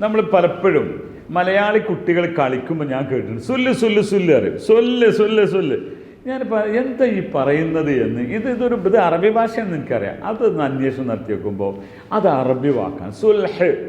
നമ്മൾ പലപ്പോഴും മലയാളി കുട്ടികൾ കളിക്കുമ്പോൾ ഞാൻ കേട്ടിട്ടുണ്ട്. സുല്ല് സുല്ല് സുല്ല് അറിയും. സൊല്ല് സൊല്ല് സൊല്ല്. ഞാനിപ്പോൾ എന്താ ഈ പറയുന്നത് എന്ന്? ഇത് ഇതൊരു ഇത് അറബി ഭാഷയെന്ന് എനിക്കറിയാം. അത് അന്വേഷണം നടത്തി വെക്കുമ്പോൾ അത് അറബി വാക്കാണ്. സുൽഹ്.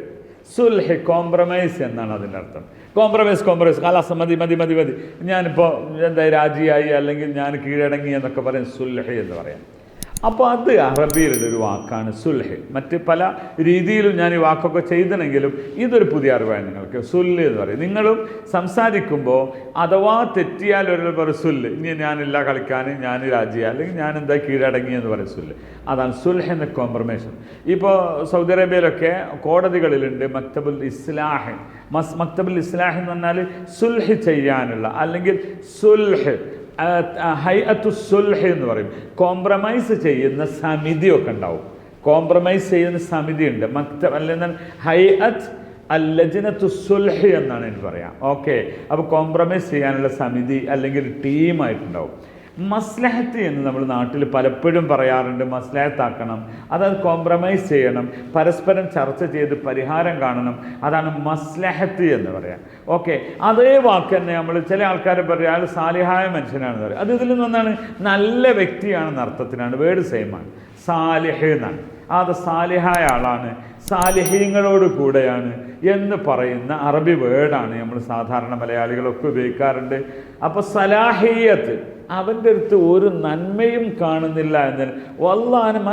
സുൽഹ് കോംപ്രമൈസ് എന്നാണ് അതിന്റെ അർത്ഥം. കോംപ്രമൈസ് കോംപ്രമൈസ് കാലാസം മതി മതി മതി മതി. ഞാനിപ്പോൾ എന്താ രാജിയായി അല്ലെങ്കിൽ ഞാൻ കീഴടങ്ങി എന്നൊക്കെ പറയും. സുൽഹ് എന്ന് പറയാം. അപ്പോൾ അത് അറബിയിലുള്ള ഒരു വാക്കാണ് സുൽഹ്. മറ്റ് പല രീതിയിലും ഞാൻ ഈ വാക്കൊക്കെ ചെയ്തണെങ്കിലും ഇതൊരു പുതിയ അറിവാണ് നിങ്ങൾക്ക്. സുല്ല് എന്ന് പറയും. നിങ്ങളും സംസാരിക്കുമ്പോൾ അഥവാ തെറ്റിയാൽ ഒരു പറയും സുല്ല് ഇനി ഞാനില്ല കളിക്കാൻ ഞാൻ രാജ്യ. അല്ലെങ്കിൽ ഞാൻ എന്താ കീഴടങ്ങി എന്ന് പറയും സുല്ല് അതാണ് സുൽഹ് എന്ന കോംപ്രമേഷൻ ഇപ്പോൾ സൗദി അറേബ്യയിലൊക്കെ കോടതികളിലുണ്ട് മക്തബുൽ ഇസ്ലാഹ്. മസ് മക്തബുൽ ഇസ്ലാഹ് എന്ന് പറഞ്ഞാൽ സുൽഹ് ചെയ്യാനുള്ള അല്ലെങ്കിൽ സുൽഹ് ഹൈഅത്തു സുൽഹ് എന്ന് പറയും. കോംപ്രമൈസ് ചെയ്യുന്ന സമിതിയൊക്കെ ഉണ്ടാവും. കോംപ്രമൈസ് ചെയ്യുന്ന സമിതി ഉണ്ട് മക്ത അല്ലെങ്കിൽ ഹൈഅത്ത് അല്ലജനത്തു സുൽഹ് എന്നാണ് എനിക്ക് പറയാം. ഓക്കെ അപ്പോൾ കോംപ്രമൈസ് ചെയ്യാനുള്ള സമിതി അല്ലെങ്കിൽ ടീമായിട്ടുണ്ടാവും മസ്ലഹത്ത് എന്ന് നമ്മൾ നാട്ടിൽ പലപ്പോഴും പറയാറുണ്ട് മസ്ലഹത്താക്കണം അതായത് കോംപ്രമൈസ് ചെയ്യണം പരസ്പരം ചർച്ച ചെയ്ത് പരിഹാരം കാണണം അതാണ് മസ്ലഹത്ത് എന്ന് പറയാം. ഓക്കെ അതേ വാക്ക് തന്നെ നമ്മൾ ചില ആൾക്കാർ പറയും അയാൾ സാലിഹായ മനുഷ്യനാണെന്ന് പറയും. അത് ഇതിൽ നിന്നാണ് നല്ല വ്യക്തിയാണെന്ന് അർത്ഥത്തിനാണ് വേർഡ് സെയിമാണ് സാലിഹ് എന്നാണ്. അത് സാലിഹായ ആളാണ് സാലിഹ്യങ്ങളോട് കൂടെയാണ് എന്ന് പറയുന്ന അറബി വേർഡാണ് നമ്മൾ സാധാരണ മലയാളികളൊക്കെ ഉപയോഗിക്കാറുണ്ട്. അപ്പോൾ സലാഹിയത്ത് അവന്റെ അടുത്ത് ഒരു നന്മയും കാണുന്നില്ല എന്ന്. വല്ലാൻ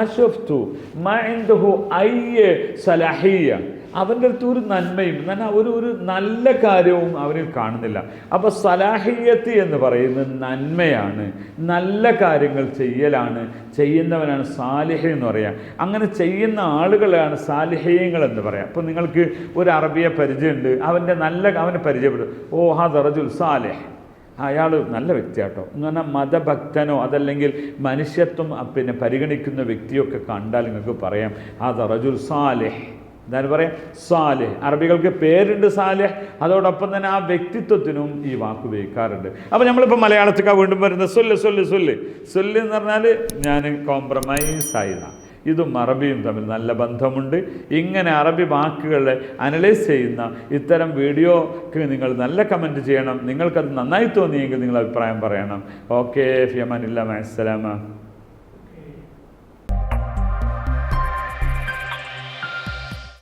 സലഹിയ. അവന്റെ അടുത്ത് ഒരു നന്മയും എന്നാൽ ഒരു ഒരു നല്ല കാര്യവും അവനിൽ കാണുന്നില്ല. അപ്പോൾ സലാഹിയത്ത് എന്ന് പറയുന്നത് നന്മയാണ്. നല്ല കാര്യങ്ങൾ ചെയ്യലാണ്. ചെയ്യുന്നവനാണ് സാലിഹ എന്ന് പറയാം. അങ്ങനെ ചെയ്യുന്ന ആളുകളാണ് സാലിഹ്യങ്ങൾ എന്ന് പറയാം. അപ്പോൾ നിങ്ങൾക്ക് ഒരു അറബിയെ പരിചയമുണ്ട്. അവന്റെ നല്ല അവനെ പരിചയപ്പെടും. ഓ ഹാ ദറജുൽ സാലിഹ്. അയാൾ നല്ല വ്യക്തിയാട്ടോ. എന്ന് പറഞ്ഞാൽ മതഭക്തനോ അതല്ലെങ്കിൽ മനുഷ്യത്വം പിന്നെ പരിഗണിക്കുന്ന വ്യക്തിയൊക്കെ കണ്ടാൽ നിങ്ങൾക്ക് പറയാം ആ റജുൽ സാലിഹ്. എന്താണ് പറയാം സാലിഹ്. അറബികൾക്ക് പേരുണ്ട് സാലിഹ്. അതോടൊപ്പം തന്നെ ആ വ്യക്തിത്വത്തിനും ഈ വാക്ക് ഉപയോഗിക്കാറുണ്ട്. അപ്പോൾ നമ്മളിപ്പോൾ മലയാളത്തിലേക്ക് വീണ്ടും വരുന്നത്. സൊല്ല് സൊല്ല് സൊല്ല്. സൊല്ല് എന്ന് പറഞ്ഞാൽ ഞാൻ കോംപ്രമൈസ് ആയതാണ് ഇതും അറബിയും തമ്മിൽ നല്ല ബന്ധമുണ്ട്. ഇങ്ങനെ അറബി വാക്കുകളെ അനലൈസ് ചെയ്യുന്ന ഇത്തരം വീഡിയോക്ക് നിങ്ങൾ നല്ല കമന്റ് ചെയ്യണം. നിങ്ങൾക്കത് നന്നായി തോന്നിയെങ്കിൽ നിങ്ങൾ അഭിപ്രായം പറയണം. ഓക്കെ ഫിയമാനില്ല അസ്സലാമ.